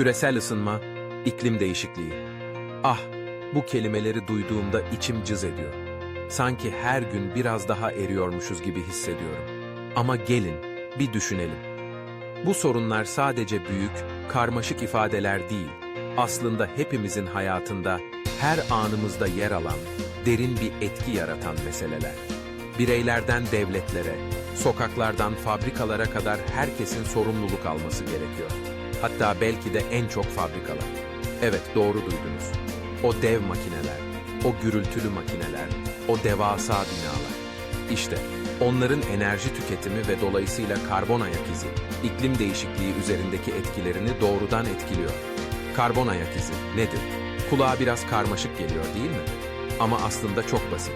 Küresel ısınma, iklim değişikliği. Ah, bu kelimeleri duyduğumda içim cız ediyor. Sanki her gün biraz daha eriyormuşuz gibi hissediyorum. Ama gelin, bir düşünelim. Bu sorunlar sadece büyük, karmaşık ifadeler değil, aslında hepimizin hayatında, her anımızda yer alan, derin bir etki yaratan meseleler. Bireylerden devletlere, sokaklardan fabrikalara kadar herkesin sorumluluk alması gerekiyor. Hatta belki de en çok fabrikalar. Evet doğru duydunuz. O dev makineler, o gürültülü makineler, o devasa binalar. İşte onların enerji tüketimi ve dolayısıyla karbon ayak izi, iklim değişikliği üzerindeki etkilerini doğrudan etkiliyor. Karbon ayak izi nedir? Kulağa biraz karmaşık geliyor değil mi? Ama aslında çok basit.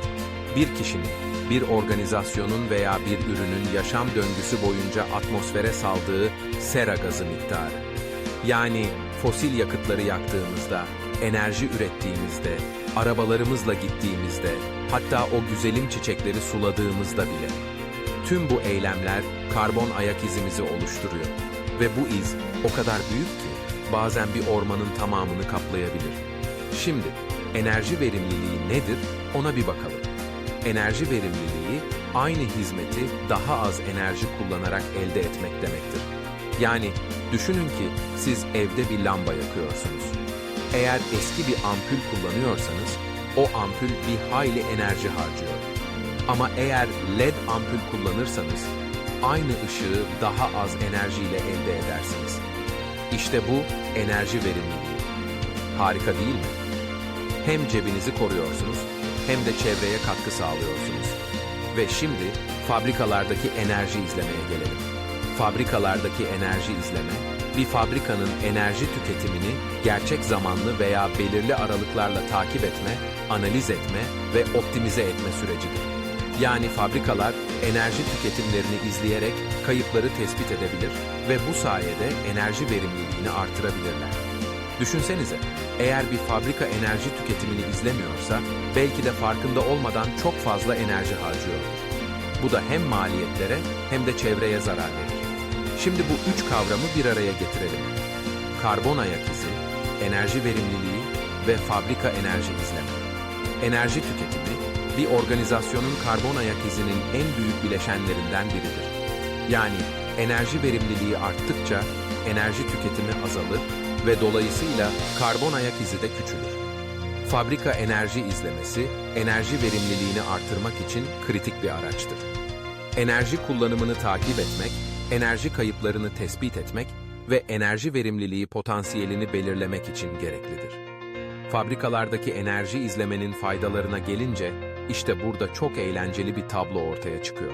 Bir kişinin, bir organizasyonun veya bir ürünün yaşam döngüsü boyunca atmosfere saldığı sera gazı miktarı. Yani fosil yakıtları yaktığımızda, enerji ürettiğimizde, arabalarımızla gittiğimizde, hatta o güzelim çiçekleri suladığımızda bile. Tüm bu eylemler karbon ayak izimizi oluşturuyor. Ve bu iz o kadar büyük ki bazen bir ormanın tamamını kaplayabilir. Şimdi enerji verimliliği nedir ona bir bakalım. Enerji verimliliği aynı hizmeti daha az enerji kullanarak elde etmek demektir. Yani düşünün ki siz evde bir lamba yakıyorsunuz. Eğer eski bir ampul kullanıyorsanız o ampul bir hayli enerji harcıyor. Ama eğer LED ampul kullanırsanız aynı ışığı daha az enerjiyle elde edersiniz. İşte bu enerji verimliliği. Harika değil mi? Hem cebinizi koruyorsunuz hem de çevreye katkı sağlıyorsunuz. Ve şimdi fabrikalardaki enerji izlemeye gelelim. Fabrikalardaki enerji izleme, bir fabrikanın enerji tüketimini gerçek zamanlı veya belirli aralıklarla takip etme, analiz etme ve optimize etme sürecidir. Yani fabrikalar enerji tüketimlerini izleyerek kayıpları tespit edebilir ve bu sayede enerji verimliliğini artırabilirler. Düşünsenize, eğer bir fabrika enerji tüketimini izlemiyorsa, belki de farkında olmadan çok fazla enerji harcıyordur. Bu da hem maliyetlere hem de çevreye zarar verir. Şimdi bu üç kavramı bir araya getirelim. Karbon ayak izi, enerji verimliliği ve fabrika enerji izleme. Enerji tüketimi, bir organizasyonun karbon ayak izinin en büyük bileşenlerinden biridir. Yani enerji verimliliği arttıkça enerji tüketimi azalır ve dolayısıyla karbon ayak izi de küçülür. Fabrika enerji izlemesi, enerji verimliliğini artırmak için kritik bir araçtır. Enerji kullanımını takip etmek, enerji kayıplarını tespit etmek ve enerji verimliliği potansiyelini belirlemek için gereklidir. Fabrikalardaki enerji izlemenin faydalarına gelince, işte burada çok eğlenceli bir tablo ortaya çıkıyor.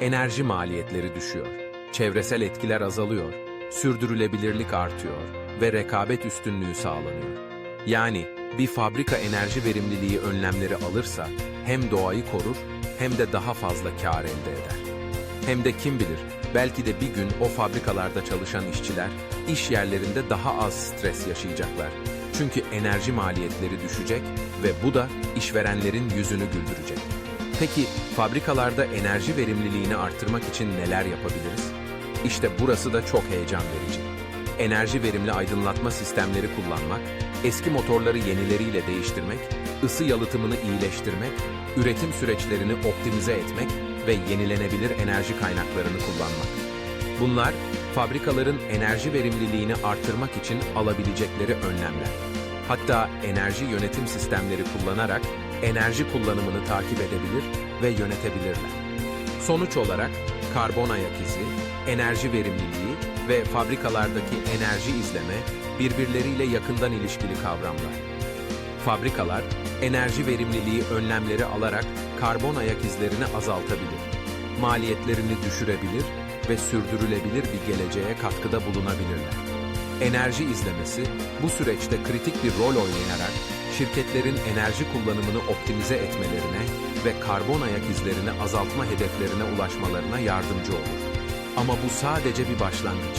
Enerji maliyetleri düşüyor, çevresel etkiler azalıyor, sürdürülebilirlik artıyor ve rekabet üstünlüğü sağlanıyor. Yani bir fabrika enerji verimliliği önlemleri alırsa hem doğayı korur hem de daha fazla kar elde eder. Hem de kim bilir, belki de bir gün o fabrikalarda çalışan işçiler iş yerlerinde daha az stres yaşayacaklar. Çünkü enerji maliyetleri düşecek ve bu da işverenlerin yüzünü güldürecek. Peki fabrikalarda enerji verimliliğini artırmak için neler yapabiliriz? İşte burası da çok heyecan verici. Enerji verimli aydınlatma sistemleri kullanmak, eski motorları yenileriyle değiştirmek, ısı yalıtımını iyileştirmek, üretim süreçlerini optimize etmek ve yenilenebilir enerji kaynaklarını kullanmak. Bunlar fabrikaların enerji verimliliğini artırmak için alabilecekleri önlemler. Hatta enerji yönetim sistemleri kullanarak enerji kullanımını takip edebilir ve yönetebilirler. Sonuç olarak karbon ayak izi, enerji verimliliği ve fabrikalardaki enerji izleme birbirleriyle yakından ilişkili kavramlar. Fabrikalar enerji verimliliği önlemleri alarak karbon ayak izlerini azaltabilir, maliyetlerini düşürebilir ve sürdürülebilir bir geleceğe katkıda bulunabilirler. Enerji izlemesi bu süreçte kritik bir rol oynayarak şirketlerin enerji kullanımını optimize etmelerine ve karbon ayak izlerini azaltma hedeflerine ulaşmalarına yardımcı olur. Ama bu sadece bir başlangıç.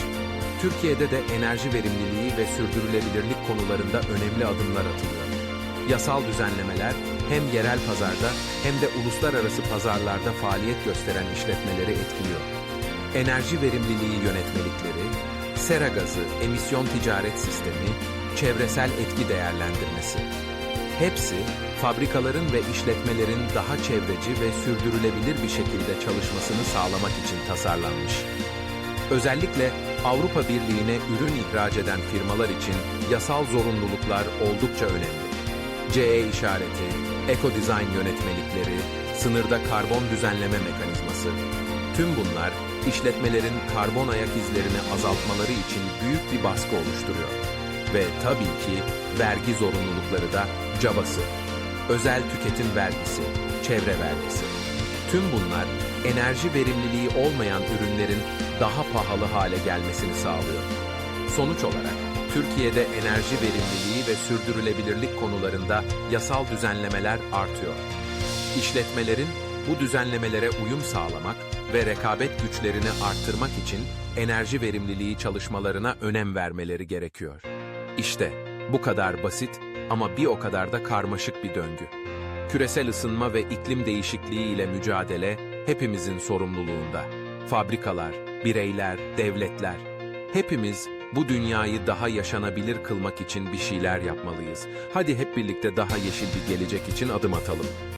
Türkiye'de de enerji verimliliği ve sürdürülebilirlik konularında önemli adımlar atılıyor. Yasal düzenlemeler hem yerel pazarda hem de uluslararası pazarlarda faaliyet gösteren işletmeleri etkiliyor. Enerji verimliliği yönetmelikleri, sera gazı, emisyon ticaret sistemi, çevresel etki değerlendirmesi. Hepsi fabrikaların ve işletmelerin daha çevreci ve sürdürülebilir bir şekilde çalışmasını sağlamak için tasarlanmış. Özellikle Avrupa Birliği'ne ürün ihraç eden firmalar için yasal zorunluluklar oldukça önemli. CE işareti, Eco Design yönetmelikleri, sınırda karbon düzenleme mekanizması. Tüm bunlar işletmelerin karbon ayak izlerini azaltmaları için büyük bir baskı oluşturuyor. Ve tabii ki vergi zorunlulukları da cabası. Özel tüketim vergisi, çevre vergisi. Tüm bunlar enerji verimliliği olmayan ürünlerin daha pahalı hale gelmesini sağlıyor. Sonuç olarak Türkiye'de enerji verimliliği ve sürdürülebilirlik konularında yasal düzenlemeler artıyor. İşletmelerin bu düzenlemelere uyum sağlamak ve rekabet güçlerini arttırmak için enerji verimliliği çalışmalarına önem vermeleri gerekiyor. İşte bu kadar basit ama bir o kadar da karmaşık bir döngü. Küresel ısınma ve iklim değişikliği ile mücadele hepimizin sorumluluğunda. Fabrikalar, bireyler, devletler. Hepimiz bu dünyayı daha yaşanabilir kılmak için bir şeyler yapmalıyız. Hadi hep birlikte daha yeşil bir gelecek için adım atalım.